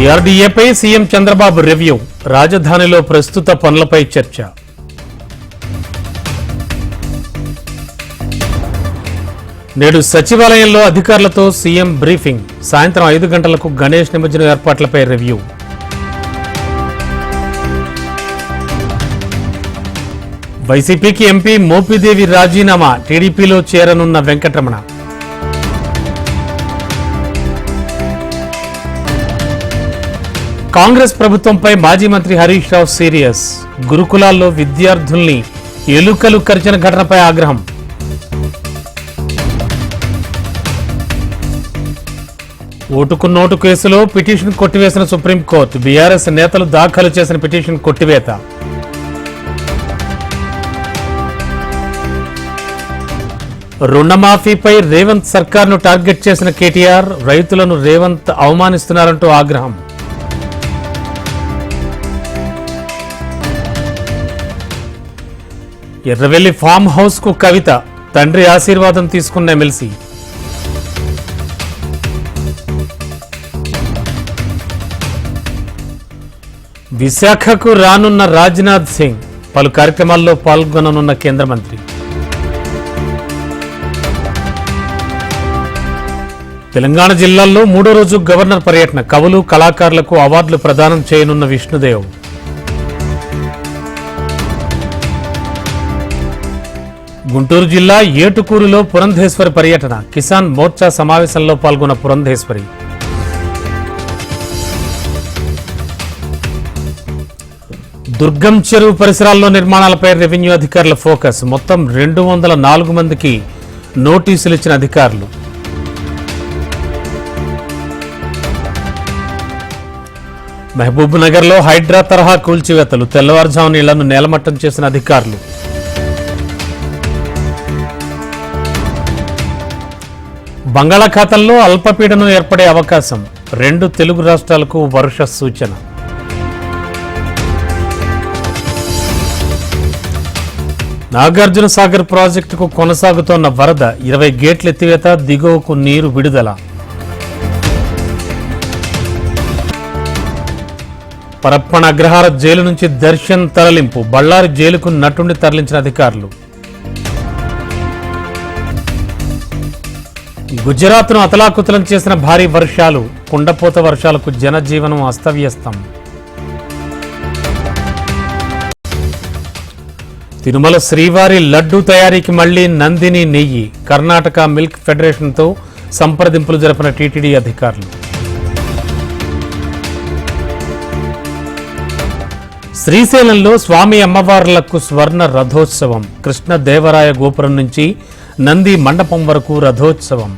సిఆర్డీఏపై CM Chandrababu review రాజధానిలో ప్రస్తుత పనులపై చర్చ. నేడు సచివాలయంలో అధికారులతో సీఎం బ్రీఫింగ్ సాయంత్రం ఐదు గంటలకు గణేష్ నిమజ్జనం ఏర్పాట్లపై రివ్యూ. వైసీపీకి ఎంపీ మోపిదేవి రాజీనామా టీడీపీలో చేరనున్న వెంకటరమణ. కాంగ్రెస్ ప్రభుత్వంపై మాజీ మంత్రి హరీష్ రావు సీరియస్. గురుకులాల్లో విద్యార్థుల్ని ఎలుకలు కరిచిన ఘటనపై ఆగ్రహం. ఓటుకు నోటు కేసులో పిటిషన్ కొట్టివేసిన సుప్రీంకోర్టు బీఆర్ఎస్ నేతలు దాఖలు చేసిన పిటిషన్ కొట్టివేత. రుణమాఫీపై రేవంత్ సర్కార్ను టార్గెట్ చేసిన కేటీఆర్ రైతులను రేవంత్ అవమానిస్తున్నారంటూ ఆగ్రహం. ఎర్రవెల్లి ఫామ్ హౌస్కు కవిత తండ్రి ఆశీర్వాదం తీసుకున్న ఎమ్మెల్సీ. విశాఖకు రానున్న రాజ్నాథ్ సింగ్ పలు కార్యక్రమాల్లో పాల్గొననున్న కేంద్ర మంత్రి. తెలంగాణ జిల్లాల్లో మూడో రోజు గవర్నర్ పర్యటన కవులు కళాకారులకు అవార్డులు ప్రదానం చేయనున్న విష్ణుదేవ్. గుంటూరు జిల్లా ఏటుకూరులో పురంధేశ్వరి పర్యటన. కిసాన్ మోర్చా సమావేశంలో పాల్గొన్న పురంధేశ్వరి. దుర్గం చెరువు పరిసరాల్లో నిర్మాణాలపై రెవెన్యూ అధికారుల ఫోకస్. మొత్తం రెండు వందల నాలుగు మందికి నోటీసులు ఇచ్చిన అధికారులు. మహబూబ్ నగర్లో హైడ్రా తరహా కూల్చివేతలు. తెల్లవారుజాము నీళ్ళను నేలమట్టం చేసిన అధికారులు. బంగాళాఖాతంలో అల్పపీడనం ఏర్పడే అవకాశం. రెండు తెలుగు రాష్ట్రాలకు వర్ష సూచన. నాగార్జున సాగర్ ప్రాజెక్టుకు కొనసాగుతోన్న వరద ఇరవై గేట్ల ఎత్తివేత దిగువకు నీరు విడుదల. పరప్పణ అగ్రహార జైలు నుంచి దర్శన్ తరలింపు. బళ్ళారి జైలుకు నటుండి తరలించిన అధికారులు. గుజరాత్ను అతలాకుతలం చేసిన భారీ వర్షాలు కుండపోత వర్షాలకు జనజీవనం అస్తవ్యస్తం. తిరుమల శ్రీవారి లడ్డూ తయారీకి మళ్ళీ నందిని నెయ్యి. కర్ణాటక మిల్క్ ఫెడరేషన్తో సంప్రదింపులు జరిపిన టీటీడీ అధికారులు. శ్రీశైలంలో స్వామి అమ్మవార్లకు స్వర్ణ రథోత్సవం. కృష్ణ దేవరాయ గోపురం నుంచి నంది మండపం వరకు రథోత్సవం.